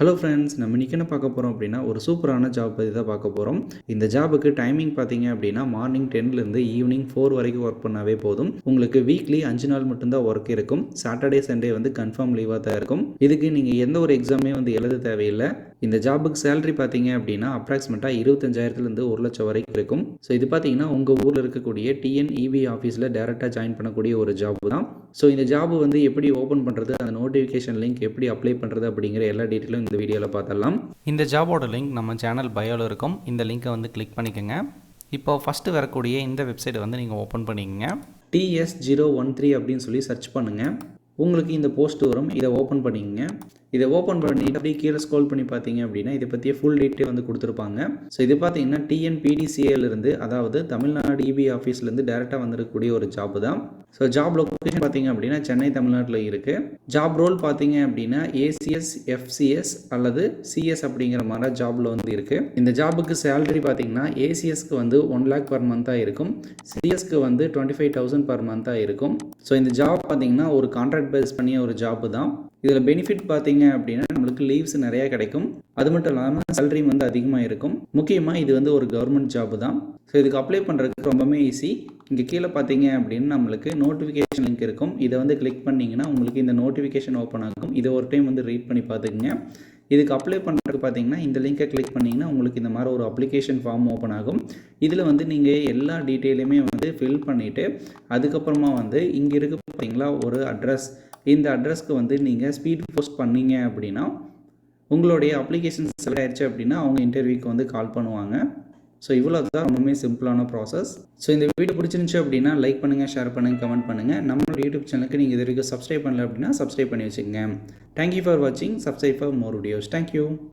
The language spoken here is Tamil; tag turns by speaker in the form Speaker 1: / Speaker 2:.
Speaker 1: ஹலோ ஃப்ரெண்ட்ஸ் நம்ம இன்றைக்கி என்ன பார்க்க போகிறோம் அப்படின்னா ஒரு சூப்பரான ஜாப் பற்றி தான் பார்க்க போகிறோம் இந்த ஜாபுக்கு டைமிங் பார்த்தீங்க அப்படின்னா மார்னிங் டென்லேருந்து ஈவினிங் ஃபோர் வரைக்கும் ஒர்க் பண்ணாவே போதும். உங்களுக்கு வீக்லி அஞ்சு நாள் மட்டும்தான் ஒர்க் இருக்கும். சாட்டர்டே சண்டே வந்து கன்ஃபார்ம் லீவாக தான் இருக்கும். இதுக்கு நீங்கள் எந்த ஒரு எக்ஸாமே வந்து எழுத தேவையில்லை. இந்த ஜாபுக்கு சேலரி பார்த்தீங்க அப்படின்னா அப்ராக்சிமேட்டாக இருபத்தஞ்சாயிரத்துலேருந்து ஒரு லட்சம் வரைக்கும் இருக்கும். ஸோ இது பார்த்தீங்கன்னா உங்கள் ஊரில் இருக்கக்கூடிய டிஎன்இபி ஆஃபீஸில் டேரெக்டாக ஜாயின் பண்ணக்கூடிய ஒரு ஜாப் தான். ஸோ இந்த ஜாப் வந்து எப்படி ஓப்பன் பண்ணுறது அந்த நோட்டிஃபிகேஷன் லிங்க் எப்படி அப்ளை பண்ணுறது அப்படிங்கிற எல்லா டீட்டெயிலும் இந்த வீடியோவில் பார்த்தரலாம்
Speaker 2: இந்த ஜாபோட லிங்க் நம்ம சேனல் பயோவில் இருக்கும். இந்த லிங்க்கை வந்து கிளிக் பண்ணிக்கோங்க. இப்போ ஃபஸ்ட்டு வரக்கூடிய இந்த வெப்சைட்டை வந்து நீங்கள் ஓப்பன் பண்ணிக்கங்க.
Speaker 1: டிஎஸ் ஜீரோ ஒன் த்ரீ அப்படின்னு சொல்லி சர்ச் பண்ணுங்கள் உங்களுக்கு இந்த போஸ்ட் வரும். இதை ஓப்பன் பண்ணிக்கங்க. இதை ஓப்பன் பண்ணிட்டு அப்படியே கீழே ஸ்க்ரோல் பண்ணி பார்த்தீங்க அப்படின்னா இதை பற்றிய ஃபுல் டீட்டெயில் வந்து கொடுத்துருப்பாங்க. ஸோ இது பார்த்தீங்கன்னா டிஎன்பிடிசிஏலேருந்து அதாவது தமிழ்நாடு இபி ஆஃபீஸ்லேருந்து டேரெக்டாக வந்திருக்கக்கூடிய ஒரு ஜாப் தான். ஸோ ஜாப் லொக்கேஷன் பார்த்தீங்க அப்படின்னா சென்னை தமிழ்நாட்டில் இருக்குது ஜாப் ரோல் பார்த்தீங்க அப்படின்னா ஏசிஎஸ் எஃப்சிஎஸ் அல்லது சிஎஸ் அப்படிங்கிற மாதிரி ஜாபில் வந்து இருக்குது இந்த ஜாபுக்கு சேலரி பார்த்தீங்கன்னா ஏசிஎஸ்க்கு வந்து ஒன் லேக் பர் மந்த்தாக இருக்கும். சிஎஸ்க்கு வந்து டுவெண்ட்டி ஃபைவ் தௌசண்ட் பர் மந்த்தாக இருக்கும். ஸோ இந்த ஜாப் பார்த்தீங்கன்னா ஒரு கான்ட்ராக்ட் பேஸ் பண்ணிய ஒரு ஜாப் தான். இதில் பெனிஃபிட் பார்த்தீங்க அப்படின்னா நம்மளுக்கு லீவ்ஸ் நிறையா கிடைக்கும். அது மட்டும் இல்லாமல் சேலரி வந்து அதிகமாக இருக்கும். முக்கியமாக இது வந்து ஒரு கவர்மெண்ட் ஜாப் தான். ஸோ இதுக்கு அப்ளை பண்ணுறதுக்கு ரொம்பவே ஈஸி இங்கே கீழே பார்த்தீங்க அப்படின்னு நம்மளுக்கு நோட்டிஃபிகேஷன் லிங்க் இருக்கும். இதை வந்து கிளிக் பண்ணிங்கன்னா உங்களுக்கு இந்த நோட்டிஃபிகேஷன் ஓப்பன் ஆகும். இதை ஒரு டைம் வந்து ரீட் பண்ணி பார்த்துக்குங்க. இதுக்கு அப்ளை பண்ணுறதுக்கு பார்த்தீங்கன்னா இந்த லிங்கை கிளிக் பண்ணிங்கன்னா உங்களுக்கு இந்த மாதிரி ஒரு அப்ளிகேஷன் ஃபார்ம் ஓப்பன் ஆகும். இதில் வந்து நீங்கள் எல்லா டீட்டெயிலுமே வந்து ஃபில் பண்ணிவிட்டு அதுக்கப்புறமா வந்து இங்கே இருக்க பார்த்தீங்களா ஒரு அட்ரஸ் இந்த அட்ரஸ்க்கு வந்து நீங்கள் ஸ்பீட் போஸ்ட் பண்ணீங்க அப்படின்னா உங்களுடைய அப்ளிகேஷன் செலக்ட் ஆயிடுச்சு அப்படின்னா அவங்க இன்டர்வியூக்கு வந்து கால் பண்ணுவாங்க. ஸோ இவ்வளோ தான் ரொம்பவுமே சிம்பிளான ப்ராசஸ் ஸோ இந்த வீடியோ பிடிச்சிருந்துச்சு அப்படின்னா லைக் பண்ணுங்கள் ஷேர் பண்ணுங்கள் கமெண்ட் பண்ணுங்கள் நம்மளோட யூடியூப் சேனலுக்கு நீங்கள் இது வரைக்கும் சப்ஸ்கிரைப் பண்ணல அப்படின்னா சப்ஸ்கிரைப் பண்ணி வச்சுக்கோங்க. தேங்க்யூ ஃபார் வாட்சிங் subscribe for more videos thank you